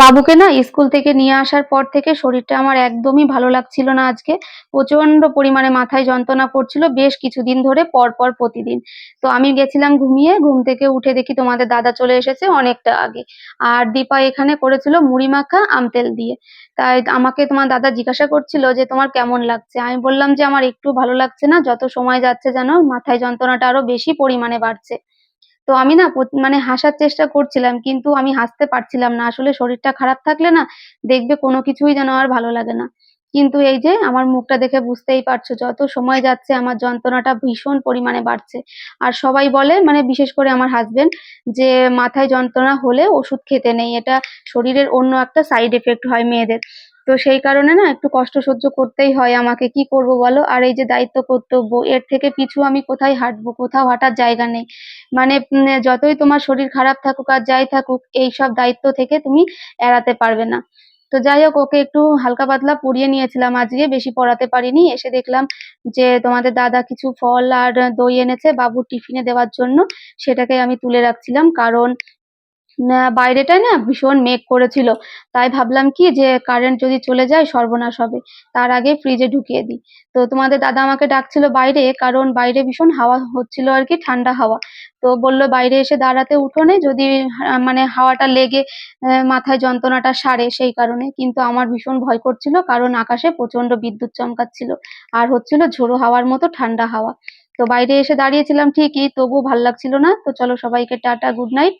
বাবুকে না স্কুল থেকে নিয়ে আসার পর থেকে শরীরটা আমার একদমই ভালো লাগছিল না আজকে। প্রচণ্ড পরিমাণে মাথায় যন্ত্রণা করছিল বেশ কিছুদিন ধরে পর পর প্রতিদিন। তো আমি গেছিলাম ঘুমিয়ে, ঘুম থেকে উঠে দেখি তোমাদের দাদা চলে এসেছে অনেকটা আগে। আর দীপা এখানে করেছিল মুড়ি মাখা, আম তেল দিয়ে। তাই আমাকে তোমার দাদা জিজ্ঞাসা করছিল যে তোমার কেমন লাগছে? আমি বললাম যে আমার একটু ভালো লাগছে না, যত সময় যাচ্ছে যেন মাথায় যন্ত্রণাটা আরও বেশি পরিমাণে বাড়ছে। তো আমি না মানে হাসার চেষ্টা করছিলাম, কিন্তু আমি হাসতে পারছিলাম না। আসলে শরীরটা খারাপ থাকলে না দেখবে কোনো কিছুই যেন আর ভালো লাগে না। কিন্তু এই যে আমার মুখটা দেখে বুঝতেই পারছ, যত সময় যাচ্ছে আমার যন্ত্রণাটা ভীষণ পরিমাণে বাড়ছে। আর সবাই বলে মানে বিশেষ করে আমার হাজবেন্ড যে মাথায় যন্ত্রণা হলে ওষুধ খেতে নেই। এটা শরীরের অন্য একটা সাইড এফেক্ট হয় মেয়েদের। তো সেই কারণে না একটু কষ্ট সহ্য করতেই হয় আমাকে। কি করব বলো? আর এই যে দায়িত্ব কর্তব্য, এর থেকে পিছু আমি কোথায় হাঁটবো? কোথাও হাঁটার জায়গা নেই। মানে যতই তোমার শরীর খারাপ থাকুক আর যাই থাকুক, এই সব দায়িত্ব থেকে তুমি এড়াতে পারবে না। তো যাই হোক, ওকে একটু হালকা পাতলা পড়িয়ে নিয়েছিলাম আজকে, বেশি পড়াতে পারিনি। এসে দেখলাম যে তোমাদের দাদা কিছু ফল আর দই এনেছে বাবুর টিফিনে দেওয়ার জন্য। সেটাকে আমি তুলে রাখছিলাম। কারণ না না ভীষণ মেঘ করেছিল। তাই ভাবলাম কি যে কারেন্ট যদি চলে যায় সর্বনাশ হবে। তার আগে ফ্রিজে ঢুকিয়ে দিই। তো তোমাদের দাদা আমাকে ডাকছিল বাইরে, কারণ বাইরে ভীষণ হাওয়া হচ্ছিল আর কি, ঠান্ডা হাওয়া। তো বলল, বাইরে এসে দাঁড়াতে উঠোনে যদি মানে হাওয়াটা লেগে মাথায় যন্ত্রণাটা সারে সেই কারণে। কিন্তু আমার ভীষণ ভয় করছিল, কারণ আকাশে প্রচণ্ড বিদ্যুৎ চমকাচ্ছিল। আর হচ্ছিল ঝোড়ো হাওয়ার মতো ঠান্ডা হাওয়া। তো বাইরে এসে দাঁড়িয়েছিলাম ঠিকই, তবুও ভালো লাগছিল না। তো চলো সবাইকে টাটা গুড নাইট